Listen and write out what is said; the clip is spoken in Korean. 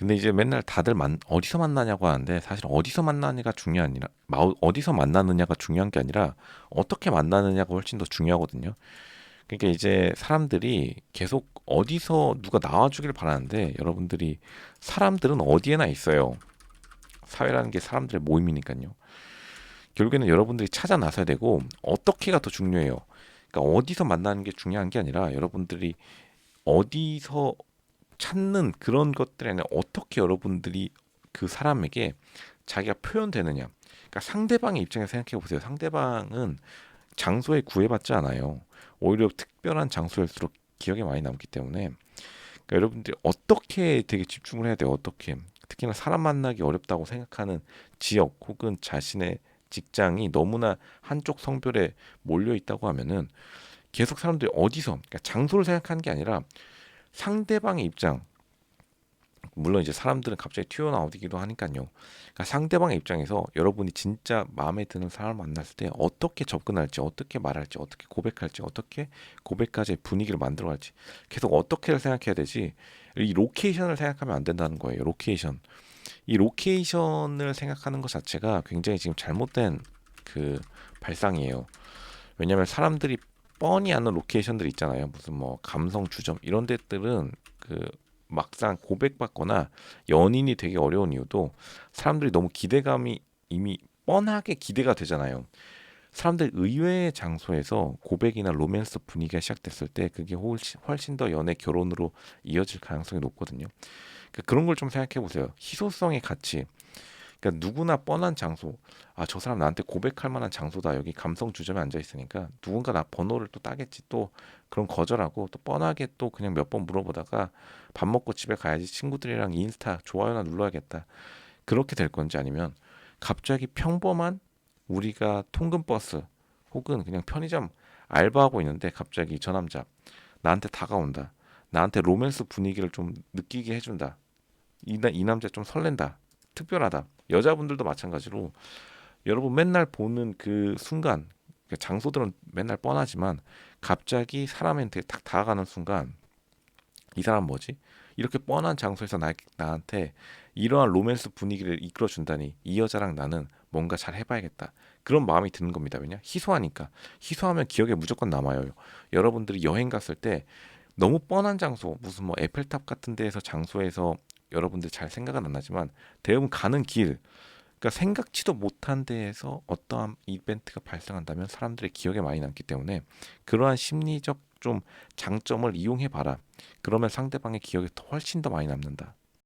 근데 이제 맨날 다들 만, 어디서 만나냐고 하는데 사실 어디서 만나느냐가 중요한 아니라 마- 어디서 만나느냐가 중요한 게 아니라 어떻게 만나느냐가 훨씬 더 중요하거든요. 그러니까 이제 사람들이 계속 어디서 누가 나와주길 바라는데 여러분들이 사람들은 어디에나 있어요. 사회라는 게 사람들의 모임이니까요. 결국에는 여러분들이 찾아 나서야 되고 어떻게가 더 중요해요. 그러니까 어디서 만나는 게 중요한 게 아니라 여러분들이 어디서 찾는 그런 것들에 는 어떻게 여러분들이 그 사람에게 자기가 표현되느냐. 그러니까 상대방의 입장에서 생각해 보세요. 상대방은 장소에 구애받지 않아요. 오히려 특별한 장소일수록 기억에 많이 남기 때문에 그러니까 여러분들이 어떻게 되게 집중을 해야 돼요. 어떻게 특히나 사람 만나기 어렵다고 생각하는 지역 혹은 자신의 직장이 너무나 한쪽 성별에 몰려 있다고 하면은 계속 사람들이 어디서 그러니까 장소를 생각하는 게 아니라 상대방의 입장 물론 이제 사람들은 갑자기 튀어나오기도 하니까요. 그러니까 상대방의 입장에서 여러분이 진짜 마음에 드는 사람을 만났을 때 어떻게 접근할지, 어떻게 말할지, 어떻게 고백할지, 어떻게 고백까지의 분위기를 만들어갈지 계속 어떻게를 생각해야 되지 이 로케이션을 생각하면 안 된다는 거예요. 로케이션. 이 로케이션을 생각하는 것 자체가 굉장히 지금 잘못된 그 발상이에요. 왜냐하면 사람들이 뻔히 아는 로케이션들 있잖아요. 무슨 뭐 감성 주점 이런 데들은 그 막상 고백받거나 연인이 되기 어려운 이유도 사람들이 너무 기대감이 이미 뻔하게 기대가 되잖아요. 사람들 의외의 장소에서 고백이나 로맨스 분위기가 시작됐을 때 그게 훨씬 더 연애 결혼으로 이어질 가능성이 높거든요. 그러니까 그런 걸 좀 생각해 보세요. 희소성의 가치. 그러니까 누구나 뻔한 장소. 아, 저 사람 나한테 고백할 만한 장소다. 여기 감성 주점에 앉아 있으니까 누군가 나 번호를 또 따겠지. 또 그런 거절하고 또 뻔하게 또 그냥 몇 번 물어보다가 밥 먹고 집에 가야지 친구들이랑 인스타 좋아요나 눌러야겠다. 그렇게 될 건지 아니면 갑자기 평범한 우리가 통근 버스 혹은 그냥 편의점 알바하고 있는데 갑자기 저 남자 나한테 다가온다. 나한테 로맨스 분위기를 좀 느끼게 해준다. 이, 나- 이 남자 좀 설렌다. 특별하다. 여자분들도 마찬가지로 여러분 맨날 보는 그 순간 그러니까 장소들은 맨날 뻔하지만 갑자기 사람한테 딱 다가가는 순간 이 사람 뭐지? 이렇게 뻔한 장소에서 나, 나한테 이러한 로맨스 분위기를 이끌어 준다니 이 여자랑 나는 뭔가 잘 해봐야겠다. 그런 마음이 드는 겁니다. 왜냐? 희소하니까. 희소하면 기억에 무조건 남아요. 여러분들이 여행 갔을 때 너무 뻔한 장소, 무슨 뭐 에펠탑 같은 데에서 장소에서 여러분들 잘 생각은 안 나지만 대부분 가는 길, 그러니까 생각지도 못한 데에서 어떠한 이벤트가 발생한다면 사람들의 기억에 많이 남기 때문에 그러한 심리적 좀 장점을 이용해 봐라. 그러면 상대방의 기억에 더 훨씬 더 많이 남는다.